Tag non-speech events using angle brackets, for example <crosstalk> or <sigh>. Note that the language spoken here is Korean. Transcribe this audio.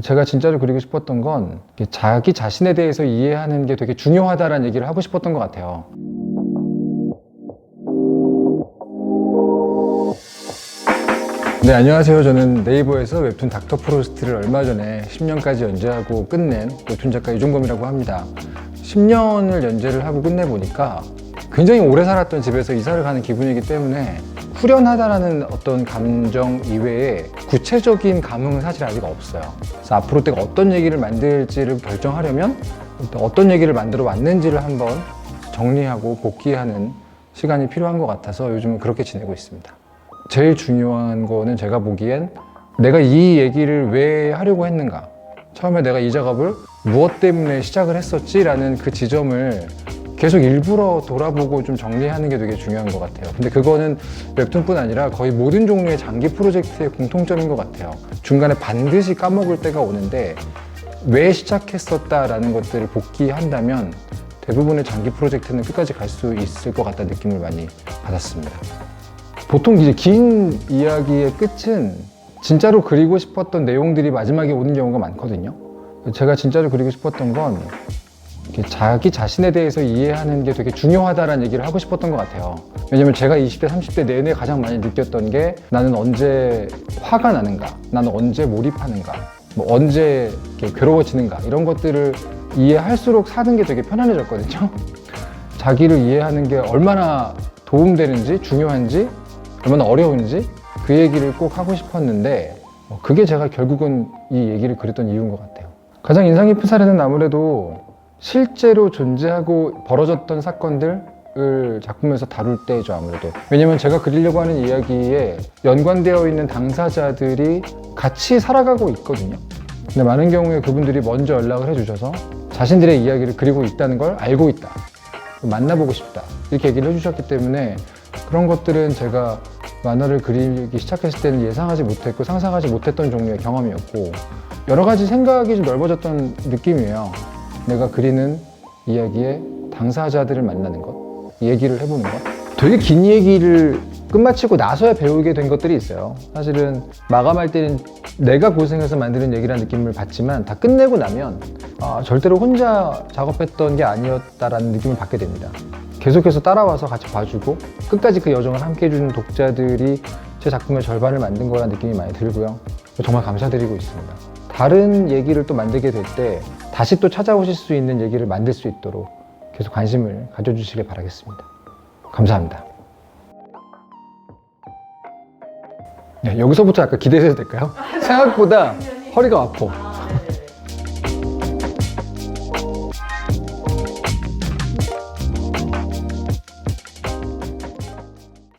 제가 진짜로 그리고 싶었던 건 자기 자신에 대해서 이해하는 게 되게 중요하다라는 얘기를 하고 싶었던 것 같아요. 네, 안녕하세요. 저는 네이버에서 웹툰 닥터 프로스트를 얼마 전에 10년까지 연재하고 끝낸 웹툰 작가 이종범이라고 합니다. 10년을 연재를 하고 끝내보니까 굉장히 오래 살았던 집에서 이사를 가는 기분이기 때문에 후련하다라는 어떤 감정 이외에 구체적인 감흥은 사실 아직 없어요. 그래서 앞으로 내가 어떤 얘기를 만들지를 결정하려면 어떤 얘기를 만들어 왔는지를 한번 정리하고 복귀하는 시간이 필요한 것 같아서 요즘은 그렇게 지내고 있습니다. 제일 중요한 거는 제가 보기엔 내가 이 얘기를 왜 하려고 했는가. 처음에 내가 이 작업을 무엇 때문에 시작을 했었지라는 그 지점을 계속 일부러 돌아보고 좀 정리하는 게 되게 중요한 것 같아요. 근데 그거는 웹툰뿐 아니라 거의 모든 종류의 장기 프로젝트의 공통점인 것 같아요. 중간에 반드시 까먹을 때가 오는데 왜 시작했었다라는 것들을 복귀한다면 대부분의 장기 프로젝트는 끝까지 갈 수 있을 것 같다는 느낌을 많이 받았습니다. 보통 이제 긴 이야기의 끝은 진짜로 그리고 싶었던 내용들이 마지막에 오는 경우가 많거든요. 제가 진짜로 그리고 싶었던 건 자기 자신에 대해서 이해하는 게 되게 중요하다라는 얘기를 하고 싶었던 것 같아요. 왜냐면 제가 20대, 30대 내내 가장 많이 느꼈던 게 나는 언제 화가 나는가, 나는 언제 몰입하는가, 뭐 언제 괴로워지는가 이런 것들을 이해할수록 사는 게 되게 편안해졌거든요. <laughs> 자기를 이해하는 게 얼마나 도움되는지 중요한지 얼마나 어려운지 그 얘기를 꼭 하고 싶었는데 어, 그게 제가 결국은 이 얘기를 그렸던 이유인 것 같아요. 가장 인상 깊은 사례는 아무래도 실제로 존재하고 벌어졌던 사건들을 작품에서 다룰 때죠 아무래도. 왜냐면 제가 그리려고 하는 이야기에 연관되어 있는 당사자들이 같이 살아가고 있거든요. 근데 많은 경우에 그분들이 먼저 연락을 해주셔서 자신들의 이야기를 그리고 있다는 걸 알고 있다. 만나보고 싶다. 이렇게 얘기를 해주셨기 때문에 그런 것들은 제가 만화를 그리기 시작했을 때는 예상하지 못했고 상상하지 못했던 종류의 경험이었고 여러 가지 생각이 좀 넓어졌던 느낌이에요. 내가 그리는 이야기의 당사자들을 만나는 것, 얘기를 해보는 것. 되게 긴 얘기를 끝마치고 나서야 배우게 된 것들이 있어요. 사실은 마감할 때는 내가 고생해서 만드는 얘기라는 느낌을 받지만 다 끝내고 나면 아, 절대로 혼자 작업했던 게 아니었다라는 느낌을 받게 됩니다. 계속해서 따라와서 같이 봐주고 끝까지 그 여정을 함께 해주는 독자들이 제 작품의 절반을 만든 거라는 느낌이 많이 들고요. 정말 감사드리고 있습니다. 다른 얘기를 또 만들게 될 때 다시 또 찾아오실 수 있는 얘기를 만들 수 있도록 계속 관심을 가져주시길 바라겠습니다. 감사합니다. 네, 여기서부터 약간 기대해도 될까요? <laughs> 생각보다 허리가 아파.